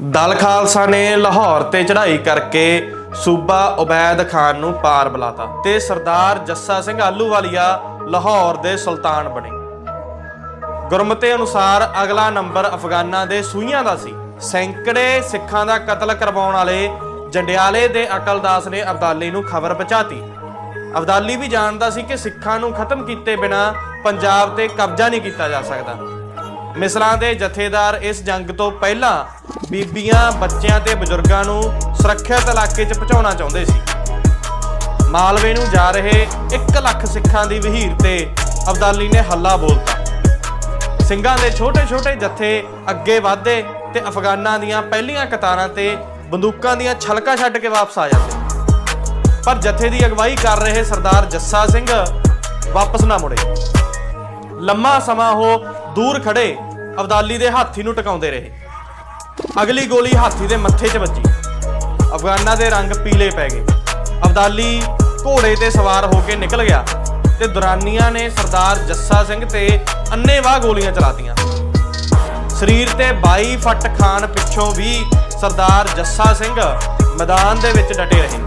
ਦਲ ਖਾਲਸਾ ਨੇ ਲਾਹੌਰ ਤੇ ਚੜ੍ਹਾਈ ਕਰਕੇ ਸੂਬਾ ਉਬੈਦ ਖਾਨ ਨੂੰ ਪਾਰ ਬੁਲਾਤਾ ਤੇ ਸਰਦਾਰ ਜੱਸਾ ਸਿੰਘ ਆਲੂਵਾਲੀਆ ਲਾਹੌਰ ਦੇ ਸੁਲਤਾਨ ਬਣੇ। ਗੁਰਮਤੇ ਅਨੁਸਾਰ ਅਗਲਾ ਨੰਬਰ ਅਫਗਾਨਾਂ ਦੇ ਸੂਈਆਂ ਦਾ ਸੀ। ਸੈਂਕੜੇ ਸਿੱਖਾਂ ਦਾ ਕਤਲ ਕਰਵਾਉਣ ਵਾਲੇ ਜੰਡਿਆਲੇ ਦੇ ਅਕਲਦਾਸ ਨੇ ਅਬਦਾਲੀ ਨੂੰ ਖਬਰ ਪਹੁੰਚਾਤੀ। ਅਬਦਾਲੀ ਵੀ ਜਾਣਦਾ ਸੀ ਕਿ ਸਿੱਖਾਂ ਨੂੰ ਖਤਮ ਕੀਤੇ ਬਿਨਾ ਪੰਜਾਬ ਤੇ ਕਬਜ਼ਾ ਨਹੀਂ ਕੀਤਾ ਜਾ ਸਕਦਾ। ਮਿਸਲਾਂ ਦੇ ਜਥੇਦਾਰ ਇਸ ਜੰਗ ਤੋਂ ਪਹਿਲਾਂ ਬੀਬੀਆਂ, ਬੱਚਿਆਂ ਤੇ ਬਜ਼ੁਰਗਾਂ ਨੂੰ ਸੁਰੱਖਿਅਤ ਇਲਾਕੇ 'ਚ ਪਹੁੰਚਾਉਣਾ ਚਾਹੁੰਦੇ ਸੀ। ਮਾਲਵੇ ਨੂੰ ਜਾ ਰਹੇ 1 ਲੱਖ ਸਿੱਖਾਂ ਦੀ ਵਹੀਰ ਤੇ ਅਬਦਾਲੀ ਨੇ ਹੱਲਾ ਬੋਲਤਾ। ਸਿੰਘਾਂ ਦੇ ਛੋਟੇ-ਛੋਟੇ ਜਥੇ ਅੱਗੇ ਵਧਦੇ ਤੇ ਅਫਗਾਨਾਂ ਦੀਆਂ ਪਹਿਲੀਆਂ ਕਤਾਰਾਂ ਤੇ ਬੰਦੂਕਾਂ ਦੀਆਂ ਛਲਕਾਂ ਛੱਡ ਕੇ ਵਾਪਸ ਆ ਜਾਂਦੇ। ਪਰ ਜਥੇ ਦੀ ਅਗਵਾਈ ਕਰ ਰਹੇ ਸਰਦਾਰ ਜੱਸਾ ਸਿੰਘ ਵਾਪਸ ਨਾ ਮੁੜੇ। ਲੰਮਾ ਸਮਾਂ ਉਹ ਦੂਰ ਖੜੇ ਅਬਦਾਲੀ ਦੇ ਹਾਥੀ ਨੂੰ ਟਿਕਾਉਂਦੇ ਰਹੇ। ਅਗਲੀ ਗੋਲੀ ਹਾਥੀ ਦੇ ਮੱਥੇ 'ਚ ਵੱਜੀ। ਅਫਗਾਨਾਂ ਦੇ ਰੰਗ ਪੀਲੇ ਪੈ ਗਏ। ਅਬਦਾਲੀ ਘੋੜੇ ਤੇ ਸਵਾਰ ਹੋ ਕੇ ਨਿਕਲ ਗਿਆ ਤੇ ਦੁਰਾਨੀਆਂ ਨੇ ਸਰਦਾਰ ਜੱਸਾ ਸਿੰਘ ਤੇ ਅੰਨੇਵਾਹ ਗੋਲੀਆਂ ਚਲਾਤੀਆਂ। ਸਰੀਰ ਤੇ 22 ਫੱਟ ਖਾਨ ਪਿੱਛੋਂ ਵੀ ਸਰਦਾਰ ਜੱਸਾ ਸਿੰਘ ਮੈਦਾਨ ਦੇ ਵਿੱਚ ਡਟੇ ਰਹੇ।